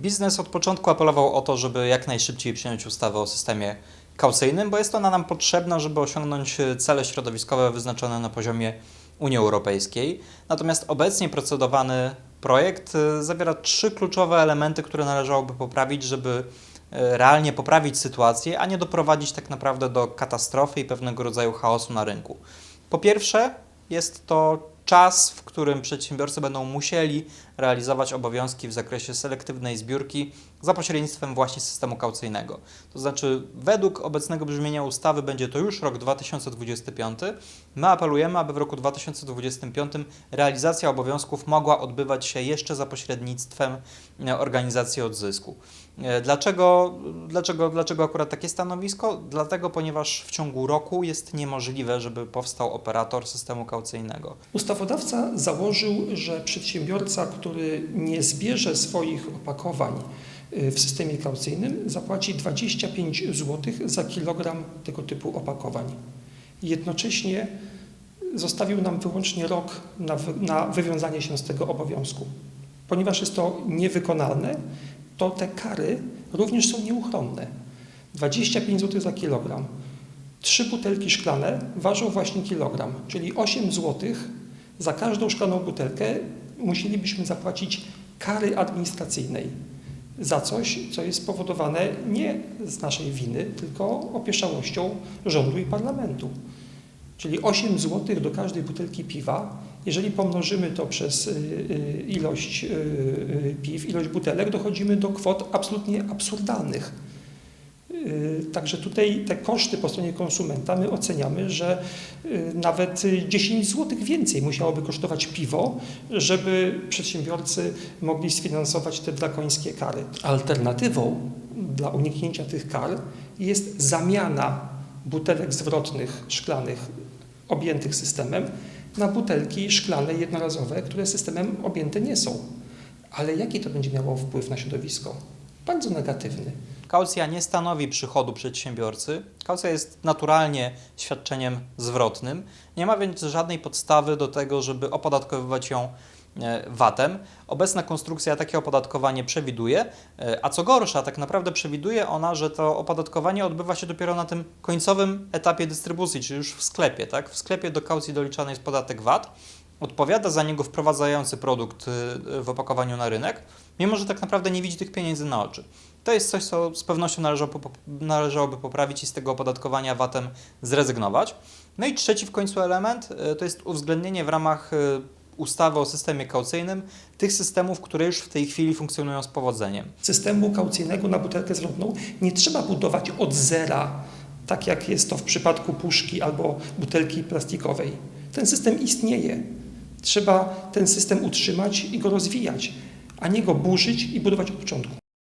Biznes od początku apelował o to, żeby jak najszybciej przyjąć ustawę o systemie kaucyjnym, bo jest ona nam potrzebna, żeby osiągnąć cele środowiskowe wyznaczone na poziomie Unii Europejskiej. Natomiast obecnie procedowany projekt y, zawiera trzy kluczowe elementy, które należałoby poprawić, żeby y, realnie poprawić sytuację, a nie doprowadzić tak naprawdę do katastrofy i pewnego rodzaju chaosu na rynku. Po pierwsze, jest to czas, w którym przedsiębiorcy będą musieli realizować obowiązki w zakresie selektywnej zbiórki za pośrednictwem właśnie systemu kaucyjnego. To znaczy, według obecnego brzmienia ustawy będzie to już rok 2025. My apelujemy, aby w roku 2025 realizacja obowiązków mogła odbywać się jeszcze za pośrednictwem e, organizacji odzysku. E, Dlaczego, dlaczego, dlaczego akurat takie stanowisko? Dlatego, ponieważ w ciągu roku jest niemożliwe, żeby powstał operator systemu kaucyjnego. Ustawodawca założył, że przedsiębiorca, który nie zbierze swoich opakowań y, w systemie kaucyjnym, zapłaci 25 zł za kilogram tego typu opakowań. Jednocześnie zostawił nam wyłącznie rok na, na wywiązanie się z tego obowiązku. Ponieważ jest to niewykonalne, to te kary również są nieuchronne. 25 zł za kilogram. Trzy butelki szklane ważą właśnie kilogram, czyli 8 zł za każdą szklaną butelkę musielibyśmy zapłacić kary administracyjnej za coś, co jest spowodowane nie z naszej winy, tylko opieszałością rządu i parlamentu. Czyli 8 zł do każdej butelki piwa. Jeżeli pomnożymy to przez y, y, ilość y, piw, ilość butelek, dochodzimy do kwot absolutnie absurdalnych. Y, Także tutaj te koszty po stronie konsumenta my oceniamy, że y, nawet y, 10 zł więcej musiałoby kosztować piwo, żeby przedsiębiorcy mogli sfinansować te drakońskie kary. Alternatywą dla uniknięcia tych kar jest zamiana butelek zwrotnych szklanych objętych systemem na butelki szklane jednorazowe, które systemem objęte nie są. Ale jaki to będzie miało wpływ na środowisko? Bardzo negatywny. Kaucja nie stanowi przychodu przedsiębiorcy. Kaucja jest naturalnie świadczeniem zwrotnym. Nie ma więc żadnej podstawy do tego, żeby opodatkowywać ją e, VAT-em. Obecna konstrukcja takie opodatkowanie przewiduje, e, a co gorsza, tak naprawdę przewiduje ona, że to opodatkowanie odbywa się dopiero na tym końcowym etapie dystrybucji, czyli już w sklepie. Tak? W sklepie do kaucji doliczany jest podatek VAT. Odpowiada za niego wprowadzający produkt y, w opakowaniu na rynek, mimo że tak naprawdę nie widzi tych pieniędzy na oczy. To jest coś, co z pewnością należało, należałoby poprawić i z tego opodatkowania VAT-em zrezygnować. No i trzeci w końcu element y, to jest uwzględnienie w ramach y, ustawy o systemie kaucyjnym tych systemów, które już w tej chwili funkcjonują z powodzeniem. Systemu kaucyjnego na butelkę zwrotną nie trzeba budować od zera, tak jak jest to w przypadku puszki albo butelki plastikowej. Ten system istnieje. Trzeba ten system utrzymać i go rozwijać, a nie go burzyć i budować od początku.